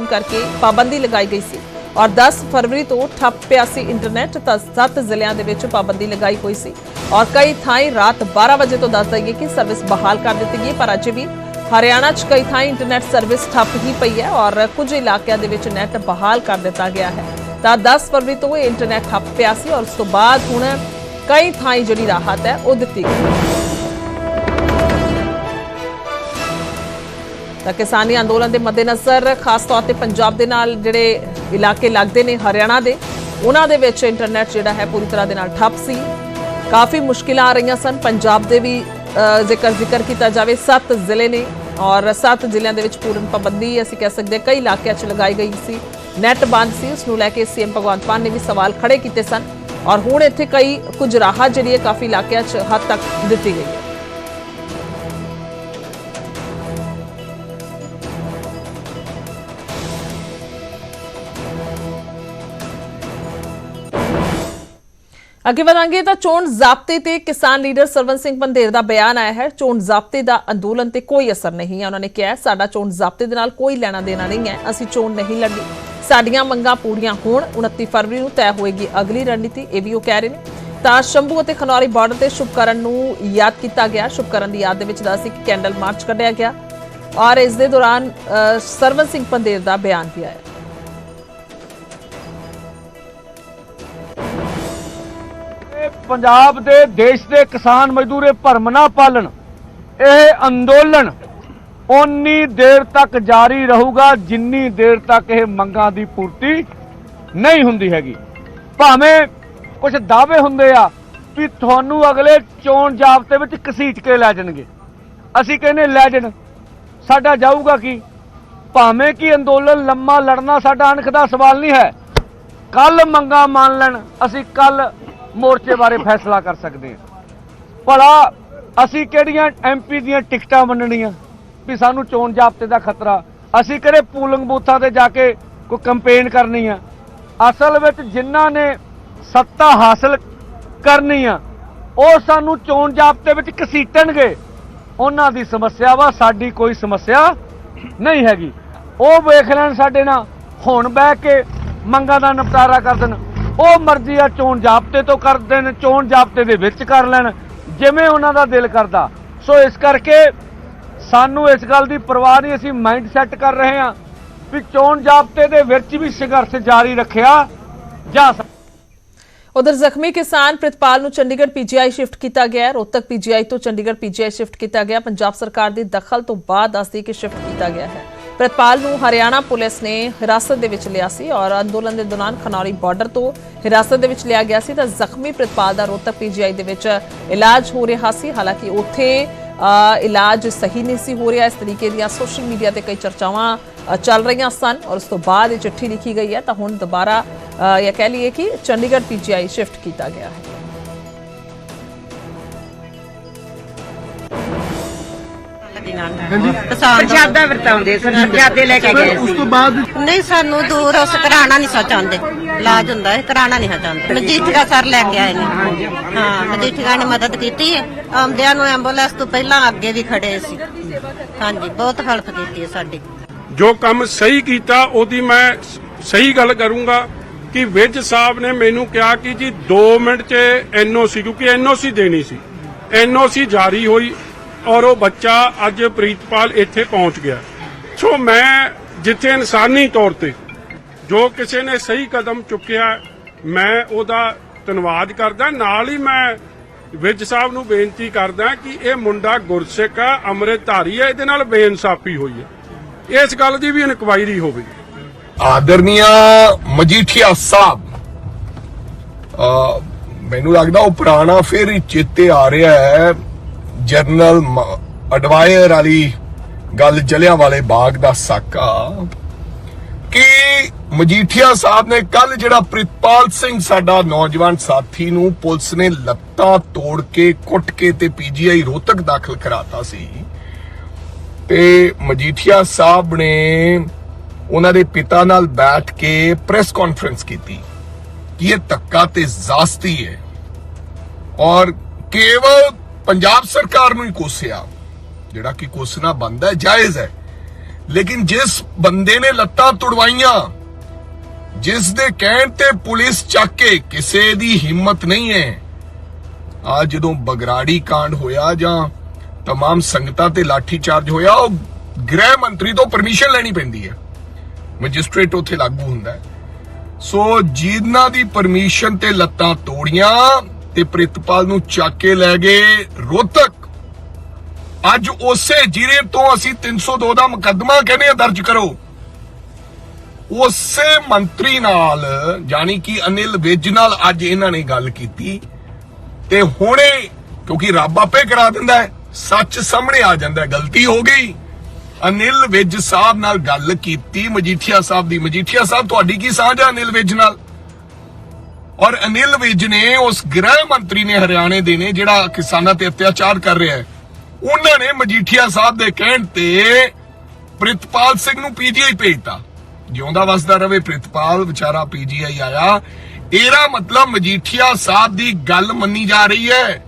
ਕਰਕੇ ਪਾਬੰਦੀ ਲਗਾਈ ਗਈ ਸੀ। ਔਰ 10 ਫਰਵਰੀ ਤੋਂ ਠੱਪ ਪਿਆ ਸੀ ਇੰਟਰਨੈਟ ਤਾਂ 7 ਜ਼ਿਲ੍ਹਿਆਂ ਦੇ ਵਿੱਚ ਪਾਬੰਦੀ ਲਗਾਈ ਹੋਈ ਸੀ। ਔਰ ਕਈ ਥਾਈਂ ਰਾਤ 12 ਵਜੇ ਤੋਂ ਦੱਸ ਦਈਏ ਕਿ ਸਰਵਿਸ ਬਹਾਲ ਕਰ ਦਿੱਤੀ ਗਈ, ਪਰ ਅਜੇ ਵੀ ਹਰਿਆਣਾ 'ਚ ਕਈ ਥਾਈਂ ਇੰਟਰਨੈਟ ਸਰਵਿਸ ਠੱਪ ਹੀ ਪਈ ਹੈ ਔਰ ਕੁਝ ਇਲਾਕਿਆਂ ਦੇ ਵਿੱਚ ਨੈਟ ਬਹਾਲ ਕਰ ਦਿੱਤਾ ਗਿਆ ਹੈ। ਤਾਂ 10 ਫਰਵਰੀ ਤੋਂ ਇਹ ਇੰਟਰਨੈਟ ਠੱਪ ਪਿਆ ਸੀ ਔਰ ਉਸ ਤੋਂ ਬਾਅਦ ਹੁਣ ਕਈ ਥਾਈਂ ਜਿਹੜੀ ਰਾਹਤ ਹੈ ਉਹ ਦਿੱਤੀ ਗਈ। ਤਾਂ ਕਿਸਾਨੀ ਅੰਦੋਲਨ ਦੇ ਮੱਦੇਨਜ਼ਰ ਖਾਸ ਤੌਰ ਤੇ ਪੰਜਾਬ ਦੇ ਨਾਲ ਜਿਹੜੇ ਇਲਾਕੇ ਲੱਗਦੇ ਨੇ ਹਰਿਆਣਾ ਦੇ ਉਹਨਾਂ ਦੇ ਵਿੱਚ ਇੰਟਰਨੈਟ ਜਿਹੜਾ ਹੈ ਪੂਰੀ ਤਰ੍ਹਾਂ ਦੇ ਨਾਲ ਠੱਪ ਸੀ। ਕਾਫੀ ਮੁਸ਼ਕਿਲਾਂ ਆ ਰਹੀਆਂ ਸਨ। ਪੰਜਾਬ ਦੇ ਵੀ ਅ, ਜੇਕਰ ਜ਼ਿਕਰ ਕੀਤਾ ਜਾਵੇ 7 ਜ਼ਿਲ੍ਹੇ ਨੇ ਔਰ 7 ਜ਼ਿਲ੍ਹਿਆਂ ਦੇ ਵਿੱਚ ਪੂਰਨ ਪਾਬੰਦੀ ਅਸੀਂ ਕਹਿ ਸਕਦੇ ਕਈ ਇਲਾਕਿਆਂ 'ਚ ਲਗਾਈ ਗਈ ਸੀ। ਨੈਟ ਬੰਦ ਸੀ ਉਸ ਨੂੰ ਲੈ ਕੇ ਸੀਐਮ ਭਗਵੰਤ ਮਾਨ ਨੇ ਵੀ ਸਵਾਲ ਖੜੇ ਕੀਤੇ ਸਨ। ਔਰ ਹੁਣ ਇੱਥੇ ਕਈ ਕੁਝ ਰਾਹਤ ਜਿਹੜੀ ਹੈ ਕਾਫੀ ਇਲਾਕਿਆਂ 'ਚ ਹੱਦ ਤੱਕ ਦਿੱਤੀ ਗਈ ਹੈ। ਅੱਗੇ ਵਧਾਂਗੇ ਤਾਂ ਚੋਣ ਜ਼ਾਬਤੇ ਤੇ ਕਿਸਾਨ ਲੀਡਰ ਸਰਵਨ ਸਿੰਘ ਪੰਧੇਰ ਦਾ ਬਿਆਨ ਆਇਆ ਹੈ। ਚੋਣ ਜ਼ਾਬਤੇ ਦਾ ਅੰਦੋਲਨ ਤੇ ਕੋਈ ਅਸਰ ਨਹੀਂ ਹੈ। ਉਹਨਾਂ ਨੇ ਕਿਹਾ ਸਾਡਾ ਚੋਣ ਜ਼ਾਬਤੇ ਦੇ ਨਾਲ ਕੋਈ ਲੈਣਾ ਦੇਣਾ ਨਹੀਂ ਹੈ। ਅਸੀਂ ਚੋਣ ਨਹੀਂ ਲੜਨੀ। ਸਾਡੀਆਂ ਮੰਗਾਂ ਪੂਰੀਆਂ ਹੋਣ। 29 ਫਰਵਰੀ ਨੂੰ ਤੈਅ ਹੋਏਗੀ ਅਗਲੀ ਰਣਨੀਤੀ। ਇਹ ਵੀ ਉਹ ਕਹਿ ਰਹੇ ਨੇ। ਤਾਂ ਸ਼ੰਭੂ ਅਤੇ ਖਨੌਰੀ ਬਾਰਡਰ ਤੇ ਸ਼ੁਭਕਰਨ ਨੂੰ ਯਾਦ ਕੀਤਾ ਗਿਆ। ਸ਼ੁਭਕਰਨ ਦੀ ਯਾਦ ਦੇ ਵਿੱਚ ਦੱਸ ਕਿ ਕੈਂਡਲ ਮਾਰਚ ਕੱਢਿਆ ਗਿਆ। ਔਰ ਇਸ ਦੇ ਦੌਰਾਨ ਅ, ਸਰਵਨ ਸਿੰਘ ਪੰਧੇਰ ਦਾ ਬਿਆਨ ਵੀ ਆਇਆ। ਪੰਜਾਬ ਦੇ ਦੇਸ਼ ਦੇ ਕਿਸਾਨ ਮਜ਼ਦੂਰੇ ਭਰਮ ਨਾ ਪਾਲਣ, ਇਹ ਅੰਦੋਲਨ ਉਨੀ ਦੇਰ ਤੱਕ ਜਾਰੀ ਰਹੂਗਾ ਜਿੰਨੀ ਦੇਰ ਤੱਕ ਇਹ ਮੰਗਾਂ ਦੀ ਪੂਰਤੀ ਨਹੀਂ ਹੁੰਦੀ ਹੈਗੀ। ਭਾਵੇਂ ਕੁਝ ਦਾਅਵੇ ਹੁੰਦੇ ਆ ਵੀ ਤੁਹਾਨੂੰ ਅਗਲੇ ਚੋਣ ਜਾਬਤੇ ਵਿੱਚ ਘਸੀਟ ਕੇ ਲੈ ਜਾਣਗੇ। ਅਸੀਂ ਕਹਿੰਦੇ ਲੈ ਜਾਣ, ਸਾਡਾ ਜਾਊਗਾ ਕੀ? ਭਾਵੇਂ ਕਿ ਅੰਦੋਲਨ ਲੰਮਾ ਲੜਨਾ ਸਾਡਾ ਅਣਖ ਦਾ ਸਵਾਲ ਨਹੀਂ ਹੈ। ਕੱਲ ਮੰਗਾ ਮੰਨ ਲੈਣ, ਅਸੀਂ ਕੱਲ ਮੋਰਚੇ ਬਾਰੇ ਫੈਸਲਾ ਕਰ ਸਕਦੇ ਹਾਂ। ਭਲਾ ਅਸੀਂ ਕਿਹੜੀਆਂ ਐਮਪੀ ਦੀਆਂ ਟਿਕਟਾਂ ਵੰਡਣੀਆਂ? ਵੀ ਸਾਨੂੰ ਚੋਣ ਜਾਬਤੇ ਦਾ ਖਤਰਾ। ਅਸੀਂ ਕਿਹੜੇ ਪੂਲਿੰਗ ਬੂਥਾਂ ਤੇ ਜਾ ਕੇ ਕੋਈ ਕੰਪੇਨ ਕਰਨੀ ਆ? ਅਸਲ ਵਿੱਚ ਜਿਨ੍ਹਾਂ ਨੇ ਸੱਤਾ ਹਾਸਲ ਕਰਨੀ ਆ, ਉਹ ਸਾਨੂੰ ਚੋਣ ਜਾਬਤੇ ਵਿੱਚ ਘਸੀਟਣਗੇ। ਉਹਨਾਂ ਦੀ ਸਮੱਸਿਆ ਵਾ, ਸਾਡੀ ਕੋਈ ਸਮੱਸਿਆ ਨਹੀਂ ਹੈਗੀ। ਉਹ ਵੇਖ ਲੈਣ ਸਾਡੇ ਨਾਲ, ਹੁਣ ਬਹਿ ਕੇ ਮੰਗਾਂ ਦਾ ਨਿਪਟਾਰਾ ਕਰ ਦੇਣ। ਉਹ ਮਰਜ਼ੀ ਆ, ਚੋਣ ਜਾਬਤੇ ਤੋਂ ਕਰ ਦੇਣ, ਚੋਣ ਜਾਬਤੇ ਦੇ ਵਿੱਚ ਕਰ ਲੈਣ, ਜਿਵੇਂ ਉਹਨਾਂ ਦਾ ਦਿਲ ਕਰਦਾ। ਸੋ ਇਸ ਕਰਕੇ ਸਾਨੂੰ ਇਸ ਗੱਲ ਦੀ ਪਰਵਾਹ ਨਹੀਂ, ਅਸੀਂ ਮਾਈਂਡ ਸੈੱਟ ਕਰ ਰਹੇ ਹਾਂ ਵੀ ਚੋਣ ਜਾਬਤੇ ਦੇ ਵਿੱਚ ਵੀ ਸੰਘਰਸ਼ ਜਾਰੀ ਰੱਖਿਆ ਜਾ ਸਕਦਾ ਉਧਰ ਜ਼ਖਮੀ ਕਿਸਾਨ ਪ੍ਰਿਤਪਾਲ ਨੂੰ ਚੰਡੀਗੜ੍ਹ ਪੀਜੀਆਈ ਸ਼ਿਫਟ ਕੀਤਾ ਗਿਆ ਹੈ। ਰੋਹਤਕ ਪੀਜੀਆਈ ਤੋਂ ਚੰਡੀਗੜ੍ਹ ਪੀਜੀਆਈ ਸ਼ਿਫਟ ਕੀਤਾ ਗਿਆ। ਪੰਜਾਬ ਸਰਕਾਰ ਦੇ ਦਖਲ ਤੋਂ ਬਾਅਦ ਦੱਸਦੀ ਕਿ ਸ਼ਿਫਟ ਕੀਤਾ ਗਿਆ ਹੈ। ਪ੍ਰਿਤਪਾਲ ਨੂੰ ਹਰਿਆਣਾ ਪੁਲਿਸ ਨੇ ਹਿਰਾਸਤ ਦੇ ਵਿੱਚ ਲਿਆ ਸੀ ਔਰ ਅੰਦੋਲਨ ਦੇ ਦੌਰਾਨ ਖਨੌਰੀ ਬਾਰਡਰ ਤੋਂ ਹਿਰਾਸਤ ਦੇ ਵਿੱਚ ਲਿਆ ਗਿਆ ਸੀ ਤਾਂ ਜ਼ਖਮੀ ਪ੍ਰਿਤਪਾਲ ਦਾ ਰੋਹਤਕ ਪੀਜੀਆਈ ਦੇ ਵਿੱਚ ਇਲਾਜ ਹੋ ਰਿਹਾ ਸੀ। ਹਾਲਾਂਕਿ ਉੱਥੇ ਇਲਾਜ ਸਹੀ ਨਹੀਂ ਸੀ ਹੋ ਰਿਹਾ। ਇਸ ਤਰੀਕੇ ਦੀਆਂ ਸੋਸ਼ਲ ਮੀਡੀਆ ਤੇ ਕਈ ਚਰਚਾਵਾਂ ਚੱਲ ਰਹੀਆਂ ਸਨ ਔਰ ਉਸ ਤੋਂ ਬਾਅਦ ਇਹ ਚਿੱਠੀ ਲਿਖੀ ਗਈ ਹੈ। ਤਾਂ ਹੁਣ ਦੁਬਾਰਾ ਇਹ ਕਹਿ ਲਈਏ ਕਿ ਚੰਡੀਗੜ੍ਹ ਪੀਜੀਆਈ ਸ਼ਿਫਟ ਕੀਤਾ ਗਿਆ ਹੈ। ਪ੍ਰਸ਼ਾਦਾ ਵਰਤਾਉਂਦੇ ਸਨ ਪ੍ਰਸ਼ਾਦੇ ਲੈ ਕੇ ਗਏ ਸੀ ਬਾਅਦ ਨਹੀਂ ਸਾਨੂੰ ਦੂਰ ਉਸ ਕਰਾਣਾ ਨਹੀਂ ਸਾ ਚਾਹੁੰਦੇ। ਇਲਾਜ ਹੁੰਦਾ ਹੈ ਕਰਾਣਾ ਨਹੀਂ ਚਾਹੁੰਦੇ। ਮਜੀਠੀਆ ਸਰ ਲੈ ਕੇ ਆਏ ਨੇ। ਹਾਂ ਮਜੀਠੀਆ ਨੇ ਮਦਦ ਕੀਤੀ ਹੈ। ਆਉਂਦਿਆਂ ਨੂੰ ਐਂਬੂਲੈਂਸ ਤੋਂ ਪਹਿਲਾਂ ਅੱਗੇ ਵੀ ਖੜੇ ਸੀ। ਹਾਂਜੀ ਬਹੁਤ ਹੈਲਪ ਕੀਤੀ ਹੈ ਸਾਡੀ। ਜੋ ਕੰਮ ਸਹੀ ਕੀਤਾ ਉਹਦੀ ਮੈਂ ਸਹੀ ਗੱਲ ਕਰੂੰਗਾ ਕਿ ਵਿਜ ਸਾਹਿਬ ਨੇ ਮੈਨੂੰ ਕਿਹਾ ਕਿ ਜੀ 2 ਮਿੰਟ 'ਚ ਐਨਓਸੀ ਕਿਉਂਕਿ ਐਨਓਸੀ ਦੇਣੀ ਸੀ। ਐਨਓਸੀ ਜਾਰੀ ਹੋਈ। ਔਰ ਉਹ ਬੱਚਾ ਅੱਜ ਪ੍ਰੀਤਪਾਲ ਇੱਥੇ ਪਹੁੰਚ ਗਿਆ। ਸੋ ਮੈਂ ਜਿੱਥੇ ਇਨਸਾਨੀ ਤੌਰ ਤੇ ਜੋ ਕਿਸੇ ਨੇ ਸਹੀ ਕਦਮ ਚੁੱਕਿਆ, ਮੈਂ ਉਹਦਾ ਧੰਨਵਾਦ ਕਰਦਾ। ਨਾਲ ਹੀ ਮੈਂ ਵਿਜ ਸਾਹਿਬ ਨੂੰ ਬੇਨਤੀ ਕਰਦਾ ਕਿ ਇਹ ਮੁੰਡਾ ਗੁਰਸਿੱਖ ਆ, ਅੰਮ੍ਰਿਤਧਾਰੀ ਆ, ਇਹਦੇ ਨਾਲ ਬੇਇਨਸਾਫੀ ਹੋਈ ਹੈ ਇਸ ਗੱਲ ਦੀ ਵੀ ਇਨਕੁਆਇਰੀ ਹੋਵੇ। ਆਦਰਨੀਆ ਮਜੀਠੀਆ ਸਾਹਿਬ ਮੈਨੂੰ ਲੱਗਦਾ ਉਹ ਪੁਰਾਣਾ ਫਿਰ ਚੇਤੇ ਆ ਰਿਹਾ ਹੈ। ਜਨਰਲ ਅਡਵਾਇਰ ਵਾਲੀ ਗੱਲ ਜਲਿਆਂ ਵਾਲੇ ਬਾਗ ਦਾ ਸਾਕਾ ਕਿ ਮਜੀਠੀਆ ਸਾਹਿਬ ਨੇ ਕੱਲ ਜਿਹੜਾ ਪ੍ਰਿਤਪਾਲ ਸਿੰਘ ਸਾਡਾ ਨੌਜਵਾਨ ਸਾਥੀ ਨੂੰ ਪੁਲਿਸ ਨੇ ਲੱਤਾਂ ਤੋੜ ਕੇ, ਕੁੱਟ ਕੇ ਤੇ ਪੀਜੀਆਈ ਰੋਹਤਕ ਦਾਖਲ ਕਰਾਤਾ ਸੀ। ਤੇ ਮਜੀਠੀਆ ਸਾਹਿਬ ਨੇ ਉਹਨਾਂ ਦੇ ਪਿਤਾ ਨਾਲ ਬੈਠ ਕੇ ਪ੍ਰੈਸ ਕਾਨਫਰੰਸ ਕੀਤੀ ਕਿ ਇਹ ਧੱਕਾ ਤੇ ਜ਼ਾਸਤੀ ਹੈ। ਔਰ ਕੇਵਲ ਪੰਜਾਬ ਸਰਕਾਰ ਨੂੰ ਹੀ ਕੋਸਿਆ ਜਿਹੜਾ ਕਿ ਕੋਸਣਾ ਬੰਦਾ ਹੈ ਜਾਇਜ਼ ਹੈ ਲੇਕਿਨ ਜਿਸ ਬੰਦੇ ਨੇ ਲੱਤਾਂ ਤੁੜਵਾਈਆਂ ਜਿਸ ਦੇ ਕਹਿਣ ਤੇ ਪੁਲਿਸ ਚੱਕ ਕੇ ਕਿਸੇ ਦੀ ਹਿੰਮਤ ਨਹੀਂ ਹੈ ਆ ਜਦੋਂ ਬਗਰਾੜੀ ਕਾਂਡ ਹੋਇਆ ਜਾਂ तमाम ਸੰਗਤਾਂ ਤੇ ਲਾਠੀ ਚਾਰਜ ਹੋਇਆ ਉਹ ਗ੍ਰਹਿ ਮੰਤਰੀ ਤੋਂ ਪਰਮਿਸ਼ਨ ਲੈਣੀ ਪੈਂਦੀ ਹੈ ਮੈਜਿਸਟ੍ਰੇਟ ਉੱਥੇ ਲਾਗੂ ਹੁੰਦਾ ਹੈ ਸੋ ਜਿਨ੍ਹਾਂ ਦੀ ਪਰਮਿਸ਼ਨ ਤੇ ਲੱਤਾਂ ਤੋੜੀਆਂ ਤੇ ਪ੍ਰਿਤਪਾਲ ਨੂੰ ਚੱਕ ਕੇ ਲੈ ਗਏ ਰੋਹਤਕ। ਅੱਜ ਉਸੇ ਜ਼ਿਲ੍ਹੇ ਤੋਂ ਅਸੀਂ 302 ਦਾ ਮੁਕੱਦਮਾ ਕਹਿੰਦੇ ਆ ਦਰਜ ਕਰੋ। ਉਸੇ ਮੰਤਰੀ ਨਾਲ ਜਾਨੀ ਕਿ ਅਨਿਲ ਵਿਜ ਨਾਲ ਅੱਜ ਇਹਨਾਂ ਨੇ ਗੱਲ ਕੀਤੀ। ਤੇ ਹੁਣੇ, ਕਿਉਂਕਿ ਰੱਬ ਆਪੇ ਕਰਾ ਦਿੰਦਾ ਹੈ, ਸੱਚ ਸਾਹਮਣੇ ਆ ਜਾਂਦਾ, ਗਲਤੀ ਹੋ ਗਈ। ਅਨਿਲ ਵਿਜ ਸਾਹਿਬ ਨਾਲ ਗੱਲ ਕੀਤੀ, ਮਜੀਠੀਆ ਸਾਹਿਬ ਦੀ। ਮਜੀਠੀਆ ਸਾਹਿਬ, ਤੁਹਾਡੀ ਕੀ ਸਾਂਝ ਹੈ ਅਨਿਲ ਵਿਜ ਨਾਲ? ਔਰ ਅਨਿਲ ਵਿਜ ਨੇ ਉਸ ਗ੍ਰਹਿ ਮੰਤਰੀ ਨੇ ਹਰਿਆਣੇ ਦੇ ਨੇ ਜਿਹੜਾ ਕਿਸਾਨਾਂ ਤੇ ਅਤਿਆਚਾਰ ਕਰ ਰਿਹਾ ਹੈ, ਉਹਨਾਂ ਨੇ ਮਜੀਠੀਆ ਸਾਹਿਬ ਦੇ ਕਹਿਣ ਤੇ ਪ੍ਰਿਤਪਾਲ ਸਿੰਘ ਨੂੰ ਪੀਜੀਆਈ ਭੇਜਤਾ। ਜਿਉਂਦਾ ਵਸਦਾ ਰਵੇ ਪ੍ਰਿਤਪਾਲ, ਵਿਚਾਰਾ ਪੀਜੀਆਈ ਆਇਆ। ਇਹਦਾ ਮਤਲਬ ਮਜੀਠੀਆ ਸਾਹਿਬ ਦੀ ਗੱਲ ਮੰਨੀ ਜਾ ਰਹੀ ਹੈ।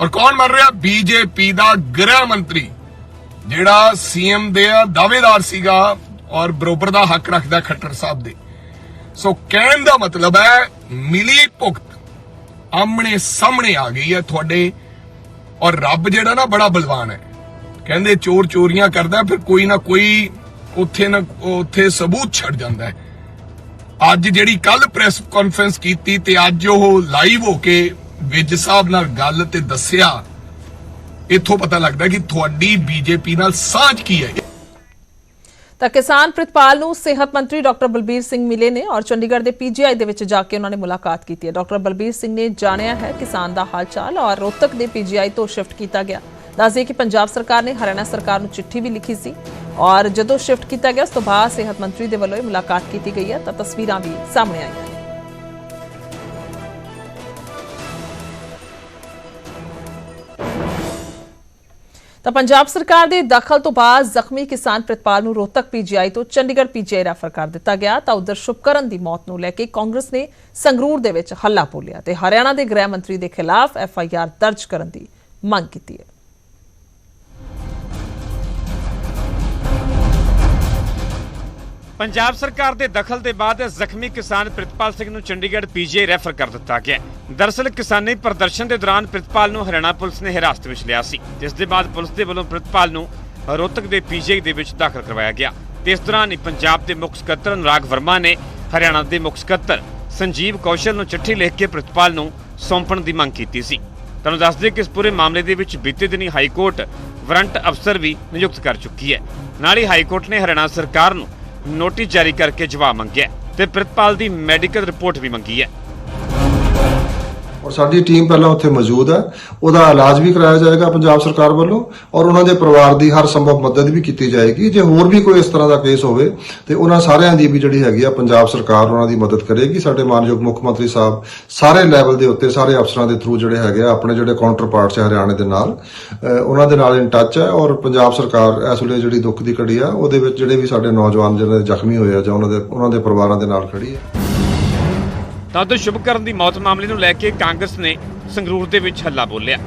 ਔਰ ਕੌਣ ਮੰਨ ਰਿਹਾ? ਬੀਜੇਪੀ ਦਾ ਗ੍ਰਹਿ ਮੰਤਰੀ, ਜਿਹੜਾ ਸੀਐਮ ਦੇ ਦਾਅਵੇਦਾਰ ਸੀਗਾ ਔਰ ਬਰੋਬਰ ਦਾ ਹੱਕ ਰੱਖਦਾ ਖੱਟਰ ਸਾਹਿਬ ਦੇ। ਸੋ ਕਹਿਣ ਦਾ ਮਤਲਬ ਹੈ, ਮਿਲੀ ਭੁਗਤ ਆਮਣੇ ਸਾਹਮਣੇ ਆ ਗਈ ਹੈ ਤੁਹਾਡੇ ਔਰ ਰੱਬ ਜਿਹੜਾ ਨਾ ਬੜਾ ਬਲਵਾਨ ਹੈ। ਕਹਿੰਦੇ ਚੋਰ ਚੋਰੀਆਂ ਕਰਦਾ, ਫਿਰ ਕੋਈ ਨਾ ਕੋਈ ਉੱਥੇ ਨਾ ਉੱਥੇ ਸਬੂਤ ਛੱਡ ਜਾਂਦਾ ਹੈ। ਅੱਜ ਜਿਹੜੀ ਕੱਲ ਪ੍ਰੈਸ ਕਾਨਫਰੰਸ ਕੀਤੀ ਤੇ ਅੱਜ ਉਹ ਲਾਈਵ ਹੋ ਕੇ ਵਿਜ ਸਾਹਿਬ ਨਾਲ ਗੱਲ ਤੇ ਦੱਸਿਆ, ਇੱਥੋਂ ਪਤਾ ਲੱਗਦਾ ਕਿ ਤੁਹਾਡੀ ਬੀਜੇਪੀ ਨਾਲ ਸਾਂਝ ਕੀ ਹੈ। ਤਾਂ ਕਿਸਾਨ ਪ੍ਰਿਤਪਾਲ ਨੂੰ ਸਿਹਤ ਮੰਤਰੀ ਡਾਕਟਰ ਬਲਬੀਰ ਸਿੰਘ ਮਿਲੇ ਨੇ ਔਰ ਚੰਡੀਗੜ੍ਹ ਦੇ ਪੀਜੀਆਈ ਦੇ ਵਿੱਚ ਜਾ ਕੇ ਉਹਨਾਂ ਨੇ ਮੁਲਾਕਾਤ ਕੀਤੀ ਹੈ। ਡਾਕਟਰ ਬਲਬੀਰ ਸਿੰਘ ਨੇ ਜਾਣਿਆ ਹੈ ਕਿਸਾਨ ਦਾ ਹਾਲ ਚਾਲ ਔਰ ਰੋਹਤਕ ਦੇ ਪੀਜੀਆਈ ਤੋਂ ਸ਼ਿਫਟ ਕੀਤਾ ਗਿਆ। ਦੱਸਦੇ ਕਿ ਪੰਜਾਬ ਸਰਕਾਰ ਨੇ ਹਰਿਆਣਾ ਸਰਕਾਰ ਨੂੰ ਚਿੱਠੀ ਵੀ ਲਿਖੀ ਸੀ ਔਰ ਜਦੋਂ ਸ਼ਿਫਟ ਕੀਤਾ ਗਿਆ, ਉਸ ਤੋਂ ਬਾਅਦ ਸਿਹਤ ਮੰਤਰੀ ਦੇ ਵੱਲੋਂ ਇਹ ਮੁਲਾਕਾਤ ਕੀਤੀ ਗਈ ਹੈ ਤਾਂ ਤਸਵੀਰਾਂ ਵੀ ਸਾਹਮਣੇ ਆਈਆਂ ਤਾਂ ਪੰਜਾਬ ਸਰਕਾਰ ਦੇ ਦਖਲ ਤੋਂ ਬਾਅਦ ਜ਼ਖਮੀ ਕਿਸਾਨ ਪ੍ਰਤਪਾਲ ਨੂੰ ਰੋਹਤਕ ਪੀਜੀਆਈ ਤੋਂ ਚੰਡੀਗੜ੍ਹ ਪੀਜੀਆਈ ਰੈਫਰ ਕਰ ਦਿੱਤਾ ਗਿਆ ਤਾਂ ਉਧਰ ਸ਼ੁਭਕਰਨ ਦੀ ਮੌਤ ਨੂੰ ਲੈ ਕੇ ਕਾਂਗਰਸ ਨੇ ਸੰਗਰੂਰ ਦੇ ਵਿੱਚ ਹੱਲਾ ਬੋਲਿਆ ਤੇ ਹਰਿਆਣਾ ਦੇ ਗ੍ਰਹਿ ਮੰਤਰੀ ਦੇ ਖਿਲਾਫ ਐਫ ਆਈ ਆਰ ਦਰਜ ਕਰਨ ਦੀ ਮੰਗ ਕੀਤੀ ਹੈ। ਪੰਜਾਬ ਸਰਕਾਰ ਦੇ ਦਖਲ ਦੇ ਬਾਅਦ ਜ਼ਖਮੀ ਕਿਸਾਨ ਪ੍ਰਿਤਪਾਲ ਸਿੰਘ ਨੂੰ ਚੰਡੀਗੜ੍ਹ ਪੀਜੀਆਈ ਰੈਫਰ ਕਰ ਦਿੱਤਾ ਗਿਆ ਹੈ। ਕਿਸਾਨੀ ਪ੍ਰਦਰਸ਼ਨ ਦੇ ਦੌਰਾਨ ਪ੍ਰਿਤਪਾਲ ਨੂੰ ਹਰਿਆਣਾ ਪੁਲਿਸ ਨੇ ਹਿਰਾਸਤ ਵਿੱਚ ਲਿਆ ਸੀ, ਜਿਸ ਦੇ ਬਾਅਦ ਪੁਲਿਸ ਦੇ ਵੱਲੋਂ ਪ੍ਰਿਤਪਾਲ ਨੂੰ ਰੋਹਤਕ ਦੇ ਪੀਜੀਆਈ ਦੇ ਵਿੱਚ ਦਾਖਲ ਕਰਵਾਇਆ ਗਿਆ। ਤੇ ਇਸ ਦੌਰਾਨ ਹੀ ਪੰਜਾਬ ਦੇ ਮੁੱਖ ਸਕੱਤਰ ਅਨੁਰਾਗ ਵਰਮਾ ਨੇ ਹਰਿਆਣਾ ਦੇ ਮੁੱਖ ਸਕੱਤਰ ਸੰਜੀਵ ਕੌਸ਼ਲ ਨੂੰ ਚਿੱਠੀ ਲਿਖ ਕੇ ਪ੍ਰਿਤਪਾਲ ਨੂੰ ਸੌਂਪਣ ਦੀ ਮੰਗ ਕੀਤੀ ਸੀ। ਤੁਹਾਨੂੰ ਦੱਸ ਦਈਏ ਕਿ ਇਸ ਪੂਰੇ ਮਾਮਲੇ ਦੇ ਵਿੱਚ ਬੀਤੇ ਦਿਨੀ ਹਾਈ ਕੋਰਟ ਵਾਰੰਟ ਅਫਸਰ ਵੀ ਨਿਯੁਕਤ ਕਰ ਚੁੱਕੀ ਹੈ। ਨਾਲ ਹੀ ਹਾਈ ਕੋਰਟ ਨੇ ਹਰਿਆਣਾ ਸਰਕਾਰ ਨੂੰ ਨੋਟਿਸ ਜਾਰੀ ਕਰਕੇ ਜਵਾਬ ਮੰਗਿਆ ਹੈ ਤੇ ਪ੍ਰਿਤਪਾਲ ਦੀ ਮੈਡੀਕਲ ਰਿਪੋਰਟ ਵੀ ਮੰਗੀ ਹੈ। ਔਰ ਸਾਡੀ ਟੀਮ ਪਹਿਲਾਂ ਉੱਥੇ ਮੌਜੂਦ ਹੈ। ਉਹਦਾ ਇਲਾਜ ਵੀ ਕਰਾਇਆ ਜਾਏਗਾ ਪੰਜਾਬ ਸਰਕਾਰ ਵੱਲੋਂ ਔਰ ਉਹਨਾਂ ਦੇ ਪਰਿਵਾਰ ਦੀ ਹਰ ਸੰਭਵ ਮਦਦ ਵੀ ਕੀਤੀ ਜਾਏਗੀ। ਜੇ ਹੋਰ ਵੀ ਕੋਈ ਇਸ ਤਰ੍ਹਾਂ ਦਾ ਕੇਸ ਹੋਵੇ, ਤੇ ਉਹਨਾਂ ਸਾਰਿਆਂ ਦੀ ਵੀ ਜਿਹੜੀ ਹੈਗੀ ਆ ਪੰਜਾਬ ਸਰਕਾਰ ਉਹਨਾਂ ਦੀ ਮਦਦ ਕਰੇਗੀ। ਸਾਡੇ ਮਾਨਯੋਗ ਮੁੱਖ ਮੰਤਰੀ ਸਾਹਿਬ ਸਾਰੇ ਲੈਵਲ ਦੇ ਉੱਤੇ, ਸਾਰੇ ਅਫਸਰਾਂ ਦੇ ਥਰੂ ਜਿਹੜੇ ਹੈਗੇ ਆ, ਆਪਣੇ ਜਿਹੜੇ ਕਾਊਂਟਰ ਪਾਰਟਸ ਹੈ ਹਰਿਆਣੇ ਦੇ ਨਾਲ ਉਹਨਾਂ ਦੇ ਨਾਲ ਇਨ ਟੱਚ ਹੈ ਔਰ ਪੰਜਾਬ ਸਰਕਾਰ ਇਸ ਵੇਲੇ ਜਿਹੜੀ ਦੁੱਖ ਦੀ ਘੜੀ ਆ, ਉਹਦੇ ਵਿੱਚ ਜਿਹੜੇ ਵੀ ਸਾਡੇ ਨੌਜਵਾਨ ਜਿਹੜੇ ਜ਼ਖਮੀ ਹੋਏ ਆ ਜਾਂ ਉਹਨਾਂ ਦੇ ਉਹਨਾਂ ਦੇ ਪਰਿਵਾਰਾਂ ਦੇ ਨਾਲ ਖੜੀ ਹੈ। ਤਾਂ ਉਧਰ ਸ਼ੁਭਕਰਨ ਦੀ ਮੌਤ ਮਾਮਲੇ ਨੂੰ ਲੈ ਕੇ ਕਾਂਗਰਸ ਨੇ ਸੰਗਰੂਰ ਦੇ ਵਿੱਚ ਹੱਲਾ ਬੋਲਿਆ।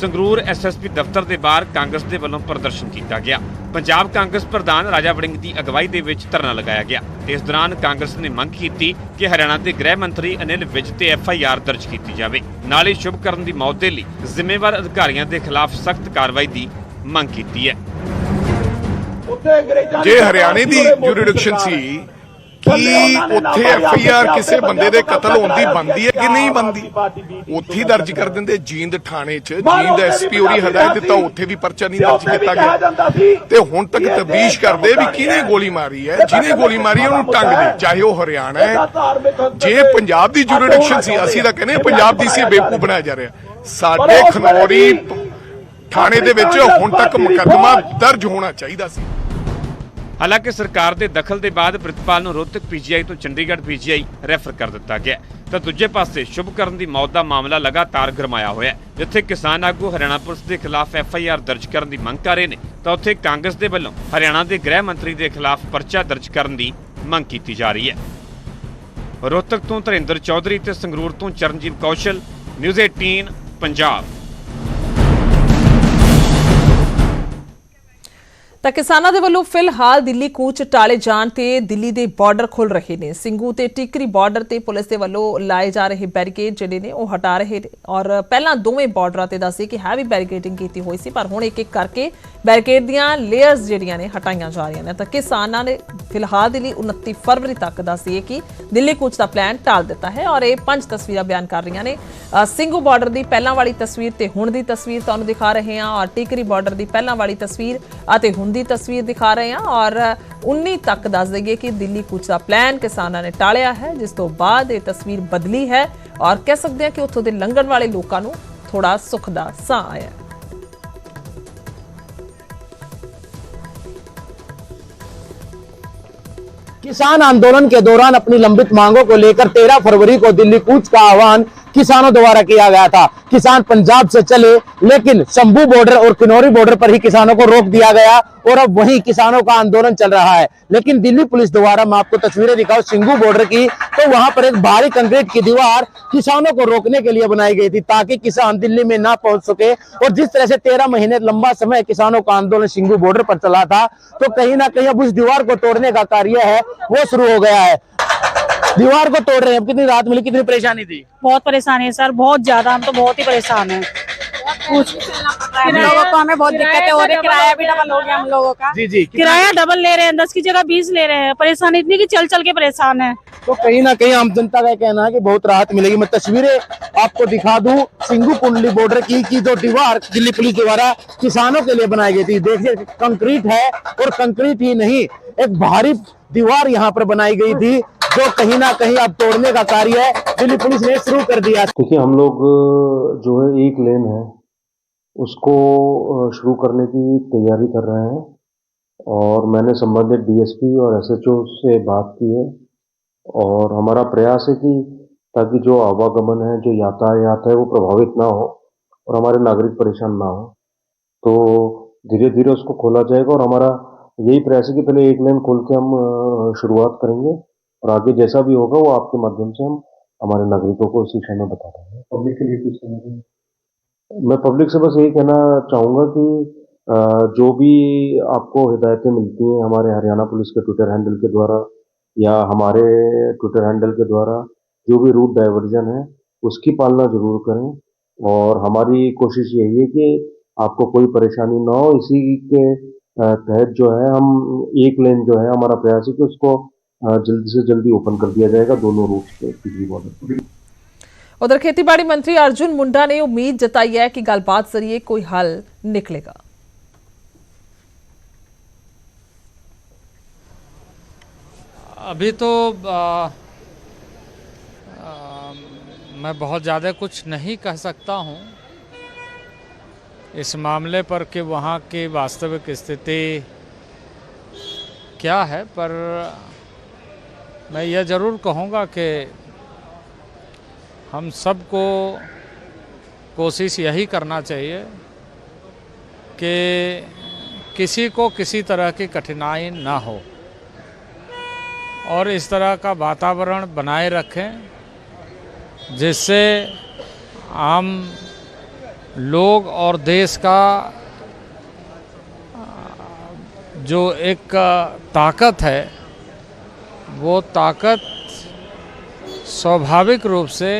ਸੰਗਰੂਰ ਐਸਐਸਪੀ ਦਫ਼ਤਰ ਦੇ ਬਾਹਰ ਕਾਂਗਰਸ ਦੇ ਵੱਲੋਂ ਪ੍ਰਦਰਸ਼ਨ ਕੀਤਾ ਗਿਆ। ਪੰਜਾਬ ਕਾਂਗਰਸ ਪ੍ਰਧਾਨ ਰਾਜਾ ਵੜਿੰਗ ਦੀ ਅਗਵਾਈ ਦੇ ਵਿੱਚ ਧਰਨਾ ਲਗਾਇਆ ਗਿਆ ਇਸ ਦੌਰਾਨ ਕਾਂਗਰਸ ਨੇ ਮੰਗ ਕੀਤੀ ਕਿ ਹਰਿਆਣਾ ਦੇ ਗ੍ਰਹਿ ਮੰਤਰੀ ਅਨਿਲ ਵਿਜ ਤੇ ਐਫਆਈਆਰ ਦਰਜ ਕੀਤੀ ਜਾਵੇ। ਨਾਲ ਹੀ ਸ਼ੁਭਕਰਨ ਦੀ ਮੌਤ ਦੇ ਲਈ ਜ਼ਿੰਮੇਵਾਰ ਅਧਿਕਾਰੀਆਂ ਦੇ ਖਿਲਾਫ ਸਖਤ ਕਾਰਵਾਈ ਦੀ ਮੰਗ ਕੀਤੀ ਹੈ। ਜੇ ਹਰਿਆਣੇ ਦੀ ਜੁਰੀਡਿਕਸ਼ਨ ਸੀ ਕੀ ਉੱਥੇ ਐਫ ਆਈ ਆਰ ਕਿਸੇ ਬੰਦੇ ਦੇ ਕਤਲ ਹੋਣ ਦੀ ਬੰਦੀ ਹੈ ਕਿ ਨਹੀਂ ਬੰਦੀ ਉੱਥੇ ਦਰਜ ਕਰ ਦਿੰਦੇ ਜੀਂਦ ਥਾਣੇ 'ਚ ਜੀਂਦ ਐਸਪੀ ਹੋਰੀ ਹਦਾਇਤ ਦਿੱਤਾ ਉੱਥੇ ਵੀ ਪਰਚਾ ਨਹੀਂ ਦਰਜ ਕੀਤਾ ਗਿਆ। ਤੇ ਹੁਣ ਤੱਕ ਤਬੀਸ਼ ਕਰਦੇ ਵੀ ਕਿਹਨੇ ਗੋਲੀ ਮਾਰੀ ਹੈ? ਜਿਹਨੇ ਗੋਲੀ ਮਾਰੀ ਹੈ ਉਹਨੂੰ ਟੰਗ ਦੇ ਚਾਹੇ ਉਹ ਹਰਿਆਣਾ ਹੈ। ਜੇ ਪੰਜਾਬ ਦੀ ਜੁਰੀਡਿਕਸ਼ਨ ਸੀ ਅਸੀਂ ਤਾਂ ਕਹਿੰਦੇ ਪੰਜਾਬ ਦੀ ਸੀ ਬੇਵਕੂਫ ਬਣਾਇਆ ਜਾ ਰਿਹਾ। ਸਾਡੇ ਖਨੌਰੀ ਥਾਣੇ ਦੇ ਵਿੱਚ ਹੁਣ ਤੱਕ ਮੁਕੱਦਮਾ ਦਰਜ ਹੋਣਾ ਚਾਹੀਦਾ ਸੀ। ਹਾਲਾਂਕਿ ਸਰਕਾਰ ਦੇ ਦਖਲ ਦੇ ਬਾਅਦ ਪ੍ਰਿਤਪਾਲ ਨੂੰ ਰੋਹਤਕ ਪੀਜੀਆਈ ਤੋਂ ਚੰਡੀਗੜ੍ਹ ਪੀਜੀਆਈ ਰੈਫਰ ਕਰ ਦਿੱਤਾ ਗਿਆ ਤਾਂ ਦੂਜੇ ਪਾਸੇ ਸ਼ੁਭਕਰਨ ਦੀ ਮੌਤ ਦਾ ਮਾਮਲਾ ਲਗਾਤਾਰ ਗਰਮਾਇਆ ਹੋਇਆ ਹੈ। ਜਿੱਥੇ ਕਿਸਾਨ ਆਗੂ ਹਰਿਆਣਾ ਪੁਲਿਸ ਦੇ ਖਿਲਾਫ ਐੱਫ ਆਈ ਆਰ ਦਰਜ ਕਰਨ ਦੀ ਮੰਗ ਕਰ ਰਹੇ ਨੇ, ਤਾਂ ਉੱਥੇ ਕਾਂਗਰਸ ਦੇ ਵੱਲੋਂ ਹਰਿਆਣਾ ਦੇ ਗ੍ਰਹਿ ਮੰਤਰੀ ਦੇ ਖਿਲਾਫ ਪਰਚਾ ਦਰਜ ਕਰਨ ਦੀ ਮੰਗ ਕੀਤੀ ਜਾ ਰਹੀ ਹੈ। ਰੋਹਤਕ ਤੋਂ ਧਰਿੰਦਰ ਚੌਧਰੀ ਤੇ ਸੰਗਰੂਰ ਤੋਂ ਚਰਨਜੀਤ ਕੌਸ਼ਲ, ਨਿਊਜ਼ 18 ਪੰਜਾਬ। ਤਾਂ ਕਿਸਾਨਾਂ ਦੇ ਵੱਲੋਂ ਫਿਲਹਾਲ ਦਿੱਲੀ ਕੂਚ ਟਾਲੇ ਜਾਣ ਤੇ ਦਿੱਲੀ ਦੇ ਬਾਰਡਰ ਖੁੱਲ ਰਹੇ ਨੇ। ਸਿੰਘੂ ਤੇ ਟਿਕਰੀ ਬਾਰਡਰ ਤੇ ਪੁਲਿਸ ਦੇ ਵੱਲੋਂ ਲਾਏ ਜਾ ਰਹੇ ਬੈਰੀਕੇਡ ਜਿਹੜੇ ਨੇ, ਉਹ ਹਟਾ ਰਹੇ ਨੇ ਔਰ ਪਹਿਲਾਂ ਦੋਵੇਂ ਬਾਰਡਰਾਂ ਤੇ ਦੱਸੀ ਕਿ ਹੈਵੀ ਬੈਰੀਕੇਡਿੰਗ ਕੀਤੀ ਹੋਈ ਸੀ, ਪਰ ਹੁਣ ਇੱਕ ਇੱਕ ਕਰਕੇ ਬੈਰੀਕੇਡ ਦੀਆਂ ਲੇਅਰਸ ਜਿਹੜੀਆਂ ਨੇ ਹਟਾਈਆਂ ਜਾ ਰਹੀਆਂ ਨੇ। ਤਾਂ ਕਿਸਾਨਾਂ ਨੇ ਫਿਲਹਾਲ ਦੇ ਲਈ 29 ਫਰਵਰੀ ਤੱਕ ਦੱਸੀ ਕਿ ਦਿੱਲੀ ਕੂਚ ਦਾ ਪਲਾਨ ਟਾਲ ਦਿੱਤਾ ਹੈ ਔਰ ਇਹ ਪੰਜ ਤਸਵੀਰਾਂ ਬਿਆਨ ਕਰ ਰਹੀਆਂ ਨੇ। ਸਿੰਘੂ ਬਾਰਡਰ ਦੀ ਪਹਿਲਾਂ ਵਾਲੀ ਤਸਵੀਰ ਤੇ ਹੁਣ ਦੀ ਤਸਵੀਰ ਤੁਹਾਨੂੰ ਦਿਖਾ ਰਹੇ ਹਾਂ। ਔਰ ਟਿਕਰੀ ਬਾਰਡਰ ਦੀ ਪਹਿਲਾਂ ਵਾਲੀ ਤਸਵੀਰ ਅਤੇ ਹੁਣ ਦੀ ਤਸਵੀਰ ਦਿਖਾ ਰਹੇ ਹਾਂ। ਔਰ 19 ਤੱਕ ਦੱਸ ਦਈਏ ਕਿ ਦਿੱਲੀ ਕੂਚ ਦਾ ਪਲਾਨ ਕਿਸਾਨਾਂ ਨੇ ਟਾਲਿਆ ਹੈ, ਜਿਸ ਤੋਂ ਬਾਅਦ ਇਹ ਤਸਵੀਰ ਬਦਲੀ ਹੈ। ਔਰ ਕਹਿ ਸਕਦੇ ਹਾਂ ਕਿ ਉੱਥੋਂ ਦੇ ਲੰਘਣ ਵਾਲੇ ਲੋਕਾਂ ਨੂੰ ਥੋੜਾ ਸੁੱਖ ਦਾ ਸਾਹ ਆਇਆ किसान आंदोलन के दौरान अपनी लंबित मांगों को लेकर 13 फरवरी को दिल्ली कूच का आह्वान किसानों द्वारा किया गया था। किसान पंजाब से चले, लेकिन शंभू बॉर्डर और किनौरी बॉर्डर पर ही किसानों को रोक दिया गया। और अब वही किसानों का आंदोलन चल रहा है। लेकिन दिल्ली पुलिस द्वारा, मैं आपको तस्वीरें दिखाऊँ सिंघू बॉर्डर की तो वहाँ पर एक भारी कंक्रीट की दीवार किसानों को रोकने के लिए बनाई गई थी, ताकि किसान दिल्ली में ना पहुँच सके। और जिस तरह से तेरह महीने लंबा समय किसानों का आंदोलन सिंघू बॉर्डर पर चला था तो कहीं ना कहीं अब उस दीवार को तोड़ने का कार्य है, वो शुरू हो गया है। दीवार को तोड़ रहे हैं। कितनी रात मिली, कितनी परेशानी थी? बहुत परेशानी है सर, बहुत ज़्यादा, हम तो बहुत ही परेशान हैं। हम लोगों को हमें बहुत दिक्कत है और किराया भी डबल हो गया हम लोगों का। जी जी किराया डबल ले रहे हैं दस की जगह बीस ले रहे हैं। परेशानी इतनी कि चल चल के परेशान है। तो कहीं ना कहीं आम जनता का कहना है कि बहुत राहत मिलेगी। मैं तस्वीरें आपको दिखा दूँ सिंगू कुंडली बॉर्डर की की जो दीवार दिल्ली पुलिस द्वारा किसानों के लिए बनाई गई थी। देखिए कंक्रीट है और कंक्रीट ही नहीं एक भारी दीवार यहाँ पर बनाई गई थी जो कहीं ना कहीं अब तोड़ने का कार्य है। दिल्ली पुलिस ने शुरू कर दिया। देखिए हम लोग जो है एक लेन है उसको शुरू करने की तैयारी कर रहे हैं। और मैंने संबंधित डीएसपी और एसएचओ से बात की है। और हमारा प्रयास है कि ताकि जो आवागमन है, जो यातायात है, वो प्रभावित ना हो और हमारे नागरिक परेशान ना हो। तो धीरे धीरे उसको खोला जाएगा और हमारा यही प्रयास है कि पहले एक लेन खोल के हम शुरुआत करेंगे और आगे जैसा भी होगा, वो आपके माध्यम से हम हमारे नागरिकों को इस विषय में बता देंगे पब्लिक के लिए कुछ मैं पब्लिक से बस यही कहना चाहूँगा कि जो भी आपको हिदायतें मिलती हैं हमारे हरियाणा पुलिस के ट्विटर हैंडल के द्वारा या हमारे ट्विटर हैंडल के द्वारा, जो भी रूट डाइवर्जन है, उसकी पालना ज़रूर करें। और हमारी कोशिश यही है कि आपको कोई परेशानी ना हो। इसी के तहत जो है, हम एक लेन जो है, हमारा प्रयास है कि उसको जल्दी से जल्दी ओपन कर दिया जाएगा दोनों रूट पे बिजली बॉर्डर उधर खेतीबाड़ी मंत्री अर्जुन मुंडा ने उम्मीद जताई है कि गलबात ज़रिए कोई हल निकलेगा। अभी तो आ, आ, मैं बहुत ज़्यादा कुछ नहीं कह सकता हूँ। इस मामले पर कि वहाँ की वास्तविक स्थिति क्या है पर मैं यह ज़रूर कहूँगा कि हम सबको कोशिश यही करना चाहिए कि किसी को किसी तरह की कठिनाई ना हो। और इस तरह का वातावरण बनाए रखें, जिससे आम लोग और देश का जो एक ताकत है, वो ताकत स्वाभाविक रूप से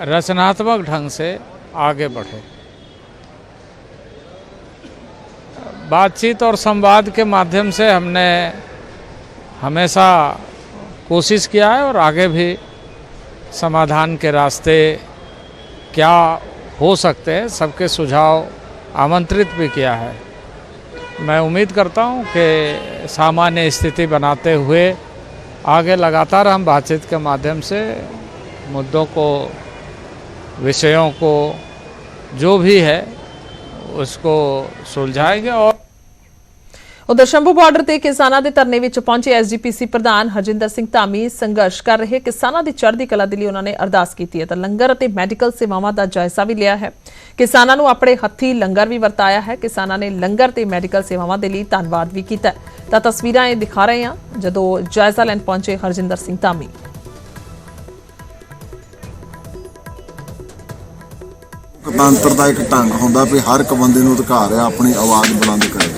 रचनात्मक ढंग से आगे बढ़े। बातचीत और संवाद के माध्यम से हमने हमेशा कोशिश किया है और आगे भी समाधान के रास्ते क्या हो सकते हैं, सबके सुझाव आमंत्रित भी किया है। मैं उम्मीद करता हूँ कि सामान्य स्थिति बनाते हुए आगे लगातार हम बातचीत के माध्यम से मुद्दों को विषयों को जो भी है उसको सुलझाएंगे और ਉਧਰ ਸ਼ੰਭੂ ਬਾਰਡਰ ਤੇ ਕਿਸਾਨਾਂ ਦੇ ਧਰਨੇ ਵਿੱਚ ਪਹੁੰਚੇ ਐਸਜੀਪੀਸੀ ਪ੍ਰਧਾਨ ਹਰਜਿੰਦਰ ਸਿੰਘ ਧਾਮੀ ਸੰਘਰਸ਼ ਕਰ ਰਹੇ ਕਿਸਾਨਾਂ ਦੀ ਚੜ੍ਹਦੀ ਕਲਾ ਦੇ ਲਈ ਉਹਨਾਂ ਨੇ ਅਰਦਾਸ ਕੀਤੀ ਹੈ ਤਾਂ ਲੰਗਰ ਅਤੇ ਮੈਡੀਕਲ ਸੇਵਾਵਾਂ ਦਾ ਜਾਇਜ਼ਾ ਵੀ ਲਿਆ ਹੈ ਕਿਸਾਨਾਂ ਨੂੰ ਆਪਣੇ ਹੱਥੀ ਲੰਗਰ ਵੀ ਵਰਤਾਇਆ ਹੈ ਕਿਸਾਨਾਂ ਨੇ ਲੰਗਰ ਤੇ ਮੈਡੀਕਲ ਸੇਵਾਵਾਂ ਦੇ ਲਈ ਧੰਨਵਾਦ ਵੀ ਕੀਤਾ ਹੈ। ਤਾਂ ਤਸਵੀਰਾਂ ਇਹ ਦਿਖਾ ਰਹੇ ਹਾਂ ਜਦੋਂ ਜਾਇਜ਼ਾ ਲੈਣ ਪਹੁੰਚੇ ਹਰਜਿੰਦਰ ਸਿੰਘ ਧਾਮੀ ਲੋਕਤੰਤਰ ਦਾ ਇੱਕ ਢੰਗ ਹੁੰਦਾ ਵੀ ਹਰ ਇੱਕ ਬੰਦੇ ਨੂੰ ਅਧਿਕਾਰ ਹੈ ਆਪਣੀ ਆਵਾਜ਼ ਬੁਲੰਦ ਕਰੇ।